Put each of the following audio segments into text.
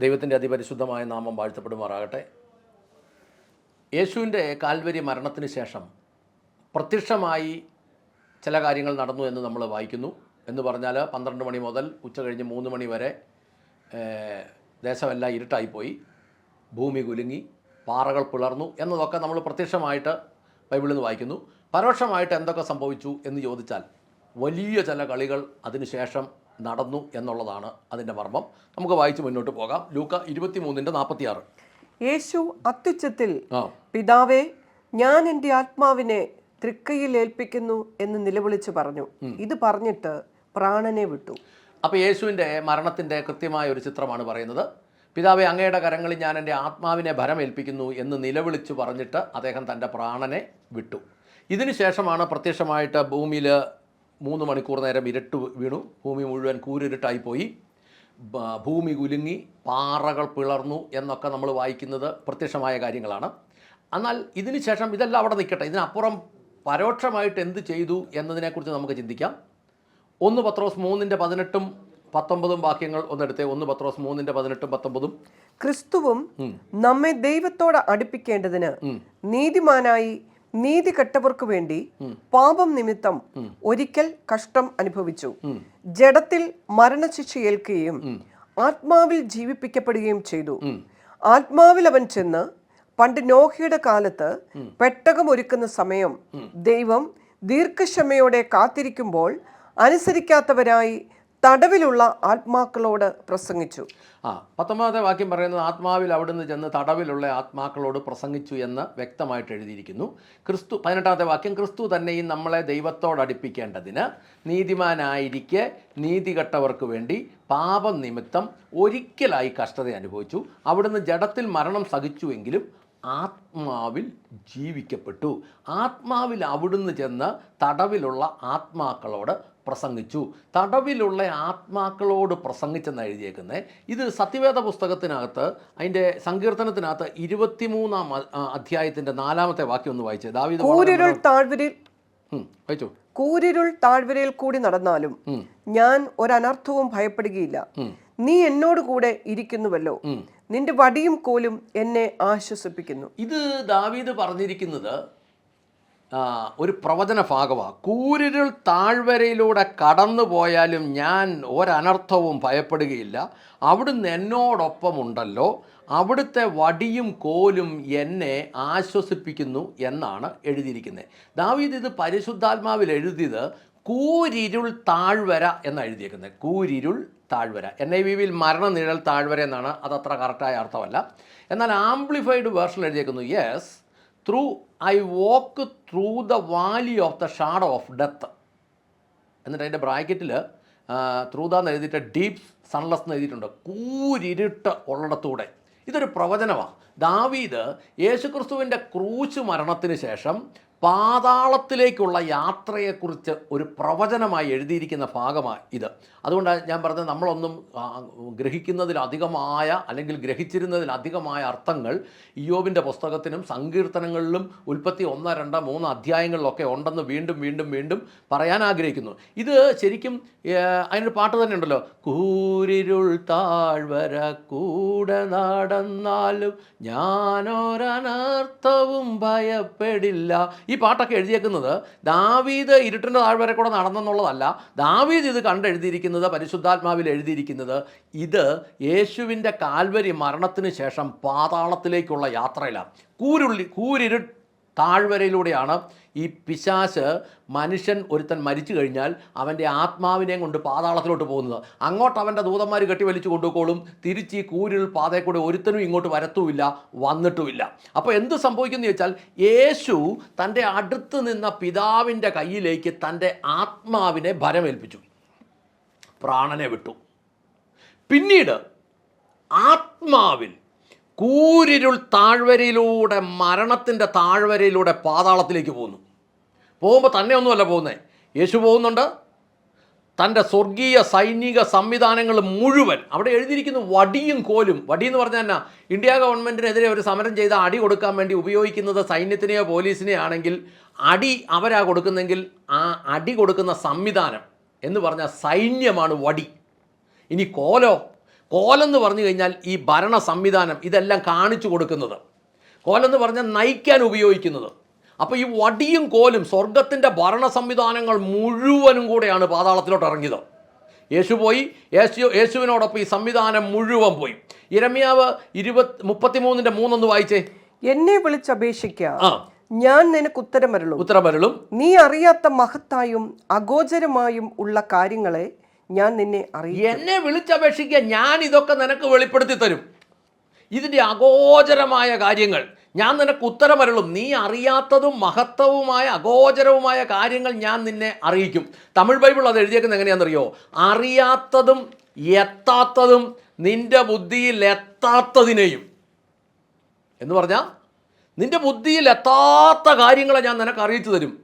ദൈവത്തിന്റെ അതിപരിശുദ്ധമായ നാമം വാഴ്ത്തപ്പെടുമാറാകട്ടെ. യേശുവിന്റെ കാൽവരി മരണത്തിന് ശേഷം പ്രത്യക്ഷമായി ചില കാര്യങ്ങൾ നടന്നു എന്ന് നമ്മൾ വായിക്കുന്നു. എന്ന് പറഞ്ഞാൽ പന്ത്രണ്ട് മണി മുതൽ ഉച്ച കഴിഞ്ഞ് മൂന്ന് മണി വരെ ദേശമെല്ലാം ഇരുട്ടായിപ്പോയി. ഭൂമി കുലുങ്ങി പാറകൾ പിളർന്നു എന്നതൊക്കെ നമ്മൾ പ്രത്യക്ഷമായിട്ട് ബൈബിളിൽ നിന്ന് വായിക്കുന്നു. പരോക്ഷമായിട്ട് എന്തൊക്കെ സംഭവിച്ചു എന്ന് ചോദിച്ചാൽ വലിയ ചില കളികൾ അതിനുശേഷം നടന്നു എന്നുള്ളതാണ് അതിന്റെ മർമ്മം. നമുക്ക് വായിച്ച് മുന്നോട്ട് പോകാം. ലൂക്ക ഇരുപത്തി മൂന്നിന്റെ നാൽപ്പത്തിയാറ്. യേശു അത്യുച്ചത്തിൽ പിതാവേ ഞാൻ എന്റെ ആത്മാവിനെ തൃക്കയിൽ ഏൽപ്പിക്കുന്നു എന്ന് നിലവിളിച്ച് പറഞ്ഞു. ഇത് പറഞ്ഞിട്ട് പ്രാണനെ വിട്ടു. അപ്പോൾ യേശുവിന്റെ മരണത്തിന്റെ കൃത്യമായ ഒരു ചിത്രമാണ് പറയുന്നത്. പിതാവെ അങ്ങയുടെ കരങ്ങളിൽ ഞാൻ എന്റെ ആത്മാവിനെ ഭരമേൽപ്പിക്കുന്നു എന്ന് നിലവിളിച്ച് പറഞ്ഞിട്ട് അദ്ദേഹം തന്റെ പ്രാണനെ വിട്ടു. ഇതിനു ശേഷമാണ് പ്രത്യക്ഷമായിട്ട് ഭൂമിയിൽ മൂന്ന് മണിക്കൂർ നേരം ഇരട്ട് വീണു. ഭൂമി മുഴുവൻ കൂരിരുട്ടായിപ്പോയി ഭൂമി കുലുങ്ങി പാറകൾ പിളർന്നു എന്നൊക്കെ നമ്മൾ വായിക്കുന്നത് പ്രത്യക്ഷമായ കാര്യങ്ങളാണ്. എന്നാൽ ഇതിന് ശേഷം ഇതെല്ലാം അവിടെ നിൽക്കട്ടെ. ഇതിനപ്പുറം പരോക്ഷമായിട്ട് എന്ത് ചെയ്തു എന്നതിനെക്കുറിച്ച് നമുക്ക് ചിന്തിക്കാം. ഒന്ന് പത്രോസ് മൂന്നിന്റെ പതിനെട്ടും പത്തൊമ്പതും വാക്യങ്ങൾ ഒന്നെടുത്തേ. ഒന്ന് പത്രോസ് മൂന്നിന്റെ പതിനെട്ടും പത്തൊമ്പതും. ക്രിസ്തുവും നമ്മെ ദൈവത്തോട് അടുപ്പിക്കേണ്ടതിന് നീതിമാനായി നീതി കെട്ടവർക്ക് വേണ്ടി പാപം നിമിത്തം ഒരിക്കൽ കഷ്ടം അനുഭവിച്ചു. ജഡത്തിൽ മരണശിക്ഷ ഏൽക്കുകയും ആത്മാവിൽ ജീവിപ്പിക്കപ്പെടുകയും ചെയ്തു. ആത്മാവിൽ അവൻ ചെന്ന് പണ്ട് നോഹയുടെ കാലത്ത് പെട്ടകം ഒരുക്കുന്ന സമയം ദൈവം ദീർഘക്ഷമയോടെ കാത്തിരിക്കുമ്പോൾ അനുസരിക്കാത്തവരായി തടവിലുള്ള ആത്മാക്കളോട് പ്രസംഗിച്ചു. ആ പത്തൊമ്പതാമത്തെ വാക്യം പറയുന്നത് ആത്മാവിൽ അവിടുന്ന് ചെന്ന് തടവിലുള്ള ആത്മാക്കളോട് പ്രസംഗിച്ചു എന്ന് വ്യക്തമായിട്ട് എഴുതിയിരിക്കുന്നു. ക്രിസ്തു പതിനെട്ടാമത്തെ വാക്യം ക്രിസ്തു തന്നെയും നമ്മളെ ദൈവത്തോട് അടുപ്പിക്കേണ്ടതിന് നീതിമാനായിരിക്കെ നീതികെട്ടവർക്ക് വേണ്ടി പാപം നിമിത്തം ഒരിക്കലായി കഷ്ടത അനുഭവിച്ചു. അവിടുന്ന് ജഡത്തിൽ മരണം സഹിച്ചുവെങ്കിലും ആത്മാവിൽ ജീവിക്കപ്പെട്ടു. ആത്മാവിൽ അവിടുന്ന് ചെന്ന് തടവിലുള്ള ആത്മാക്കളോട് പ്രസംഗിച്ചു. തടവിലുള്ള ആത്മാക്കളോട് പ്രസംഗിച്ചെന്ന് എഴുതിയേക്കുന്നത് ഇത് സത്യവേദ പുസ്തകത്തിനകത്ത് അതിന്റെ സങ്കീർത്തനത്തിനകത്ത് ഇരുപത്തിമൂന്നാം അധ്യായത്തിന്റെ നാലാമത്തെ വാക്യം ഒന്ന് വായിച്ചേ. ദാവീദ് കൂരിരുൾ താഴ്വരയിൽ വായിച്ചു? കൂരിരുൾ താഴ്വരയിൽ കൂടി നടന്നാലും. ഞാൻ ഒരനർത്ഥവും ഭയപ്പെടുകയില്ല. നീ എന്നോട് കൂടെ ഇരിക്കുന്നുവല്ലോ. നിന്റെ വടിയും കോലും എന്നെ ആശ്വസിപ്പിക്കുന്നു. ഇത് ദാവീദ് പറഞ്ഞിരിക്കുന്നത് ഒരു പ്രവചന ഭാഗമാണ് കൂരിരുൾ താഴ്വരയിലൂടെ കടന്നു പോയാലും ഞാൻ ഒരനർത്ഥവും ഭയപ്പെടുകയില്ല. അവിടുന്ന് എന്നോടൊപ്പമുണ്ടല്ലോ. അവിടുത്തെ വടിയും കോലും എന്നെ ആശ്വസിപ്പിക്കുന്നു എന്നാണ് എഴുതിയിരിക്കുന്നത്. ദാവീദ് ഇത് പരിശുദ്ധാത്മാവിൽ എഴുതിയത് കൂരിരുൾ താഴ്വര എന്ന് എഴുതിയേക്കുന്നത്. കൂരിരുൾ താഴ്വര. എൻ ഐ വിയിൽ മരണനിഴൽ താഴ്വര എന്നാണ്. അതത്ര കറക്റ്റായ അർത്ഥമല്ല. എന്നാൽ amplified version എഴുതിയേക്കുന്നു. Yes through I walk through the valley of the shadow of death എന്നിട്ട് അതിന്റെ ബ്രാക്കറ്റിൽ ത്രൂതാന്ന് എഴുതിയിട്ട് ഡീപ് സൺലെസ് എന്ന് എഴുതിയിട്ടുണ്ട്. കൂരിരുട്ട് ഉള്ളിടത്തൂടെ. ഇതൊരു പ്രവചനമാണ് ദാവീദ് യേശുക്രിസ്തുവിന്റെ ക്രൂശ് മരണത്തിന് ശേഷം പാതാളത്തിലേക്കുള്ള യാത്രയെക്കുറിച്ച് ഒരു പ്രവചനമായി എഴുതിയിരിക്കുന്ന ഭാഗമാണ് ഇത്. അതുകൊണ്ടാണ് ഞാൻ പറഞ്ഞത് നമ്മളൊന്നും ഗ്രഹിക്കുന്നതിലധികമായ അല്ലെങ്കിൽ ഗ്രഹിച്ചിരുന്നതിലധികമായ അർത്ഥങ്ങൾ ഇയോബിന്റെ പുസ്തകത്തിനും സങ്കീർത്തനങ്ങളിലും ഉൽപ്പത്തി ഒന്ന് രണ്ട് മൂന്ന് അധ്യായങ്ങളിലൊക്കെ ഉണ്ടെന്ന് വീണ്ടും വീണ്ടും വീണ്ടും പറയാൻ ആഗ്രഹിക്കുന്നു. ഇത് ശരിക്കും അതിനൊരു പാട്ട് തന്നെ ഉണ്ടല്ലോ. കൂരിരുൾ താഴ്വര കൂടെ നടന്നാലും ഞാനൊരനർത്ഥവും ഭയപ്പെടില്ല. ഈ പാട്ടൊക്കെ എഴുതിയേക്കുന്നത് ദാവീദ് ഇരുട്ടിന്റെ താഴ്വരെ കൂടെ നടന്നെന്നുള്ളതല്ല. ദാവീദ് ഇത് കണ്ടെഴുതിയിരിക്കുന്നത് പരിശുദ്ധാത്മാവിൽ എഴുതിയിരിക്കുന്നത്. ഇത് യേശുവിന്റെ കാൽവരി മരണത്തിന് ശേഷം പാതാളത്തിലേക്കുള്ള യാത്രയിലാണ്. കൂരുള്ളി കൂരിരു താഴ്വരയിലൂടെയാണ് ഈ പിശാശ് മനുഷ്യൻ ഒരുത്തൻ മരിച്ചു കഴിഞ്ഞാൽ അവന്റെ ആത്മാവിനെയും കൊണ്ട് പാതാളത്തിലോട്ട് പോകുന്നത്. അങ്ങോട്ട് അവന്റെ ദൂതന്മാർ കെട്ടി വലിച്ചു കൊണ്ടുപോകും തിരിച്ച് ഈ കൂരിൽ പാതയിൽ ഒരുത്തനും ഇങ്ങോട്ട് വരത്തുമില്ല വന്നിട്ടുമില്ല. അപ്പോൾ എന്ത് സംഭവിക്കുന്നു വെച്ചാൽ യേശു തന്റെ അടുത്ത് നിന്ന പിതാവിന്റെ കയ്യിലേക്ക് തന്റെ ആത്മാവിനെ ഭരമേൽപ്പിച്ചു. പ്രാണനെ വിട്ടു. പിന്നീട് ആത്മാവിൽ കൂരിരുൾ താഴ്വരയിലൂടെ മരണത്തിന്റെ താഴ്വരയിലൂടെ പാതാളത്തിലേക്ക് പോകുന്നു. പോകുമ്പോൾ തന്നെ ഒന്നുമല്ല പോകുന്നത് യേശു പോകുന്നുണ്ട്. തന്റെ സ്വർഗീയ സൈനിക സംവിധാനങ്ങൾ മുഴുവൻ അവിടെ എഴുതിയിരിക്കുന്ന വടിയും കോലും. വടി എന്ന് പറഞ്ഞാൽ എന്നാ? ഇന്ത്യ ഗവൺമെന്റിനെതിരെ ഒരു സമരം ചെയ്ത അടി കൊടുക്കാൻ വേണ്ടി ഉപയോഗിക്കുന്നത് സൈന്യത്തിനെയോ പോലീസിനെയോ ആണെങ്കിൽ അടി അവരാ കൊടുക്കുന്നെങ്കിൽ ആ അടി കൊടുക്കുന്ന സംവിധാനം എന്ന് പറഞ്ഞാൽ സൈന്യമാണ് വടി. ഇനി കോലോ? കോലെന്ന് പറഞ്ഞു കഴിഞ്ഞാൽ ഈ ഭരണ സംവിധാനം ഇതെല്ലാം കാണിച്ചു കൊടുക്കുന്നത്. കോലെന്ന് പറഞ്ഞാൽ നയിക്കാൻ ഉപയോഗിക്കുന്നത്. അപ്പോൾ ഈ വടിയും കോലും സ്വർഗത്തിന്റെ ഭരണ സംവിധാനങ്ങൾ മുഴുവനും കൂടെയാണ് പാതാളത്തിലോട്ട് ഇറങ്ങിയത്. യേശു പോയി യേശു യേശുവിനോടൊപ്പം ഈ സംവിധാനം മുഴുവൻ പോയി. ഇരമ്യാവ് ഇരുപത് മുപ്പത്തിമൂന്നിന്റെ മൂന്നൊന്ന് വായിച്ചേ. എന്നെ വിളിച്ചപേക്ഷിക്കുക ആ. ഞാൻ നിനക്ക് ഉത്തരമരുളും. ഉത്തരമരുളും. നീ അറിയാത്ത മഹത്തായും അഗോചരമായും ഉള്ള കാര്യങ്ങളെ ഞാൻ നിന്നെ അറിയിക്കും. എന്നെ വിളിച്ചപേക്ഷിക്കുക ഞാൻ ഇതൊക്കെ നിനക്ക് വെളിപ്പെടുത്തി തരും. ഇതിന്റെ അഗോചരമായ കാര്യങ്ങൾ. ഞാൻ നിനക്ക് ഉത്തരമരുളും. നീ അറിയാത്തതും മഹത്വവുമായ അഗോചരവുമായ കാര്യങ്ങൾ ഞാൻ നിന്നെ അറിയിക്കും. തമിഴ് ബൈബിൾ അത് എഴുതിയേക്കുന്നത് എങ്ങനെയാണെന്നറിയോ? അറിയാത്തതും എത്താത്തതും നിന്റെ ബുദ്ധിയിൽ എത്താത്തതിനെയും. എന്ന് പറഞ്ഞാൽ നിന്റെ ബുദ്ധിയിൽ എത്താത്ത കാര്യങ്ങളെ ഞാൻ നിനക്ക് അറിയിച്ചു തരും.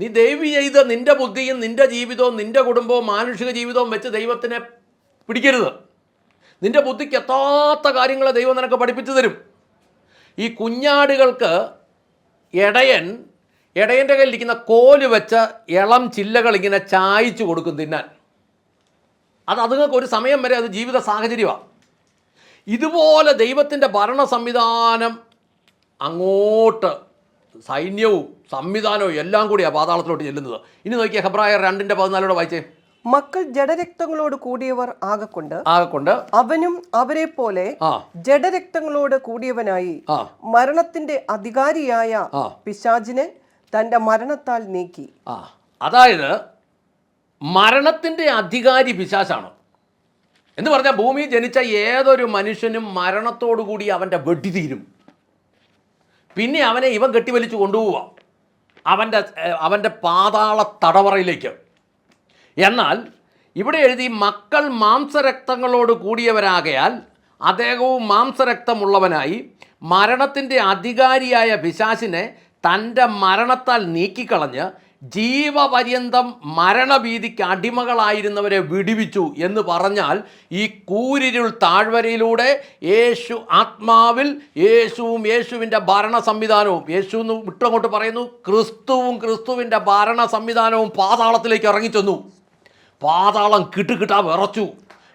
നീ ദൈവി ചെയ്ത് നിന്റെ ബുദ്ധിയും നിന്റെ ജീവിതവും നിന്റെ കുടുംബവും മാനുഷിക ജീവിതവും വെച്ച് ദൈവത്തിനെ പിടിക്കരുത്. നിന്റെ ബുദ്ധിക്ക് എത്താത്ത കാര്യങ്ങൾ ദൈവം നിനക്ക് പഠിപ്പിച്ചു തരും. ഈ കുഞ്ഞാടുകൾക്ക് ഇടയൻ ഇടയന്റെ കയ്യിലിരിക്കുന്ന കോൽ വെച്ച് ഇളം ചില്ലകൾ ഇങ്ങനെ ചായച്ചു കൊടുക്കും തിന്നാൻ. അത് അതുങ്ങൾക്ക് ഒരു സമയം വരെ അത് ജീവിത സാഹചര്യമാണ് ഇതുപോലെ ദൈവത്തിന്റെ ഭരണ സംവിധാനം അങ്ങോട്ട് സൈന്യവും സംവിധാനവും എല്ലാം കൂടിയാണ് പാതാളത്തിലോട്ട് ചെല്ലുന്നത്. ഇനി നോക്കിയ ഹെബ്രായർ രണ്ടിന്റെ പതിനാലോടെ വായിച്ചേ. മക്കൾ ജഡരക്തങ്ങളോട് കൂടിയവർ ആകെക്കൊണ്ട് ആകെക്കൊണ്ട് അവനും അവരെ പോലെ ജഡരക്തങ്ങളോട് കൂടിയവനായി മരണത്തിന്റെ അധികാരിയായ പിശാജിനെ തന്റെ മരണത്താൽ നീക്കി. ആ. അതായത് മരണത്തിന്റെ അധികാരി പിശാചാണ്. എന്ന് പറഞ്ഞാൽ ഭൂമി ജനിച്ച ഏതൊരു മനുഷ്യനും മരണത്തോടു കൂടി അവന്റെ വെടി തീരും. പിന്നെ അവനെ ഇവൻ കെട്ടിവലിച്ച് കൊണ്ടുപോവുക അവന്റെ അവന്റെ പാതാള തടവറയിലേക്ക്. എന്നാൽ ഇവിടെ എഴുതി മക്കൾ മാംസരക്തങ്ങളോട് കൂടിയവരാകയാൽ അദ്ദേഹവും മാംസരക്തമുള്ളവനായി മരണത്തിന്റെ അധികാരിയായ പിശാസിനെ തന്റെ മരണത്താൽ നീക്കിക്കളഞ്ഞ് ജീവപര്യന്തം മരണഭീതിക്ക് അടിമകളായിരുന്നവരെ വിടിവിച്ചു എന്ന് പറഞ്ഞാൽ ഈ കൂരിരുൾ താഴ്വരയിലൂടെ യേശു ആത്മാവിൽ യേശുവും യേശുവിന്റെ ഭരണ സംവിധാനവും യേശു എന്ന് വിട്ടങ്ങോട്ട് പറയുന്നു ക്രിസ്തുവും ക്രിസ്തുവിന്റെ ഭരണ സംവിധാനവും പാതാളത്തിലേക്ക് ഇറങ്ങിച്ചെന്നു. പാതാളം കിട്ടുകിട്ടാ വിറച്ചു.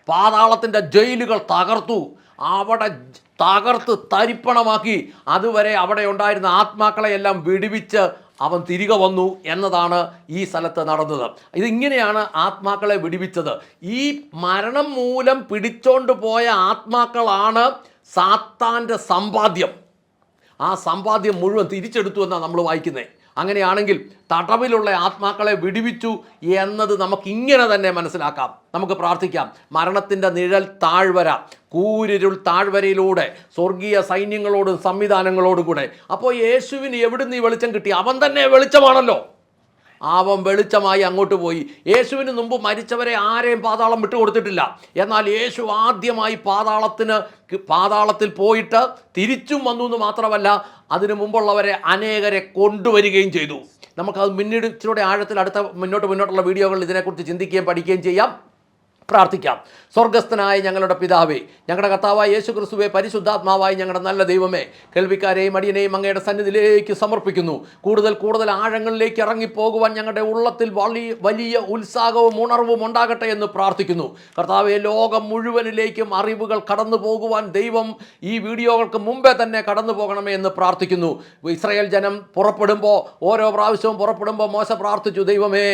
പാതാളത്തിന്റെ ജയിലുകൾ തകർത്തു. അവിടെ തകർത്ത് തരിപ്പണമാക്കി. അതുവരെ അവിടെ ഉണ്ടായിരുന്ന ആത്മാക്കളെയെല്ലാം വെടിവിച്ച് അവൻ തിരികെ വന്നു എന്നതാണ് ഈ സ്ഥലത്ത് നടന്നത്. ഇതിങ്ങനെയാണ് ആത്മാക്കളെ വിടിവിച്ചത്. ഈ മരണം മൂലം പിടിച്ചോണ്ട് പോയ ആത്മാക്കളാണ് സാത്താന്റെ സമ്പാദ്യം. ആ സമ്പാദ്യം മുഴുവൻ തിരിച്ചെടുത്തു എന്നാണ് നമ്മൾ വായിക്കുന്നത് അങ്ങനെയാണെങ്കിൽ തടവിലുള്ള ആത്മാക്കളെ വിടുവിച്ചു എന്നത് നമുക്ക് ഇങ്ങനെ തന്നെ മനസ്സിലാക്കാം. നമുക്ക് പ്രാർത്ഥിക്കാം. മരണത്തിന്റെ നിഴൽ താഴ്വര കൂരിരുൾ താഴ്വരയിലൂടെ സ്വർഗീയ സൈന്യങ്ങളോടും സംവിധാനങ്ങളോടും കൂടെ. അപ്പോൾ യേശുവിന് എവിടുന്ന് ഈ വെളിച്ചം കിട്ടി? അവൻ തന്നെ വെളിച്ചമാണല്ലോ. അവൻ വെളിച്ചമായി അങ്ങോട്ട് പോയി. യേശുവിന് മുമ്പ് മരിച്ചവരെ ആരെയും പാതാളം വിട്ടുകൊടുത്തിട്ടില്ല. എന്നാൽ യേശു ആദ്യമായി പാതാളത്തിന് പാതാളത്തിൽ പോയിട്ട് തിരിച്ചും വന്നു എന്ന് മാത്രമല്ല അതിനു മുമ്പുള്ളവരെ അനേകരെ കൊണ്ടുവരികയും ചെയ്തു. നമുക്കത് പിന്നീട് ഇച്ചിലൂടെ ആഴത്തിൽ അടുത്ത മുന്നോട്ട് മുന്നോട്ടുള്ള വീഡിയോകളിൽ ഇതിനെക്കുറിച്ച് ചിന്തിക്കുകയും പഠിക്കുകയും ചെയ്യാം. പ്രാർത്ഥിക്കാം. സ്വർഗസ്ഥനായ ഞങ്ങളുടെ പിതാവേ ഞങ്ങളുടെ കർത്താവായ യേശു ക്രിസ്തുവെ പരിശുദ്ധാത്മാവായി ഞങ്ങളുടെ നല്ല ദൈവമേ കേൾവിക്കാരെയും അടിയനെയും അങ്ങയുടെ സന്നിധിയിലേക്ക് സമർപ്പിക്കുന്നു. കൂടുതൽ കൂടുതൽ ആഴങ്ങളിലേക്ക് ഇറങ്ങിപ്പോകുവാൻ ഞങ്ങളുടെ ഉള്ളത്തിൽ വലിയ വലിയ ഉത്സാഹവും ഉണർവും ഉണ്ടാകട്ടെ എന്ന് പ്രാർത്ഥിക്കുന്നു. കർത്താവെ ലോകം മുഴുവനിലേക്കും അറിവുകൾ കടന്നു പോകുവാൻ ദൈവം ഈ വീഡിയോകൾക്ക് മുമ്പേ തന്നെ കടന്നു പോകണമേ എന്ന് പ്രാർത്ഥിക്കുന്നു. ഇസ്രായേൽ ജനം പുറപ്പെടുമ്പോൾ ഓരോ പ്രാവശ്യവും പുറപ്പെടുമ്പോൾ മോശ പ്രാർത്ഥിച്ചു ദൈവമേ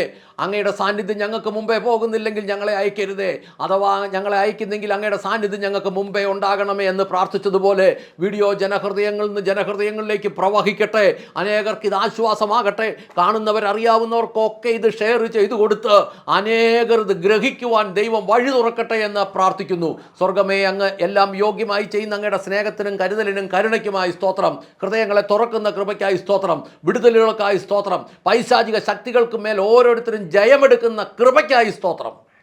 അങ്ങയുടെ സാന്നിധ്യം ഞങ്ങൾക്ക് മുമ്പേ പോകുന്നില്ലെങ്കിൽ ഞങ്ങളെ അയക്കരുതേ. അഥവാ ഞങ്ങളെ അയക്കുന്നെങ്കിൽ അങ്ങയുടെ സാന്നിധ്യം ഞങ്ങൾക്ക് മുമ്പേ ഉണ്ടാകണമേ എന്ന് പ്രാർത്ഥിച്ചതുപോലെ വീഡിയോ ജനഹൃദയങ്ങളിൽ നിന്ന് ജനഹൃദയങ്ങളിലേക്ക് പ്രവഹിക്കട്ടെ. അനേകർക്ക് ഇത് ആശ്വാസമാകട്ടെ. കാണുന്നവരറിയാവുന്നവർക്കൊക്കെ ഇത് ഷെയർ ചെയ്തു കൊടുത്ത് അനേകർ ഇത് ഗ്രഹിക്കുവാൻ ദൈവം വഴി തുറക്കട്ടെ എന്ന് പ്രാർത്ഥിക്കുന്നു. സ്വർഗമേ അങ്ങ് എല്ലാം യോഗ്യമായി ചെയ്യുന്ന അങ്ങയുടെ സ്നേഹത്തിനും കരുതലിനും കരുണയ്ക്കുമായി സ്തോത്രം. ഹൃദയങ്ങളെ തുറക്കുന്ന കൃപയ്ക്കായി സ്തോത്രം. വിടുതലുകൾക്കായി സ്തോത്രം. പൈശാചിക ശക്തികൾക്ക് മേൽ ഓരോരുത്തരും ജയമെടുക്കുന്ന കൃപയ്ക്കായി സ്തോത്രം.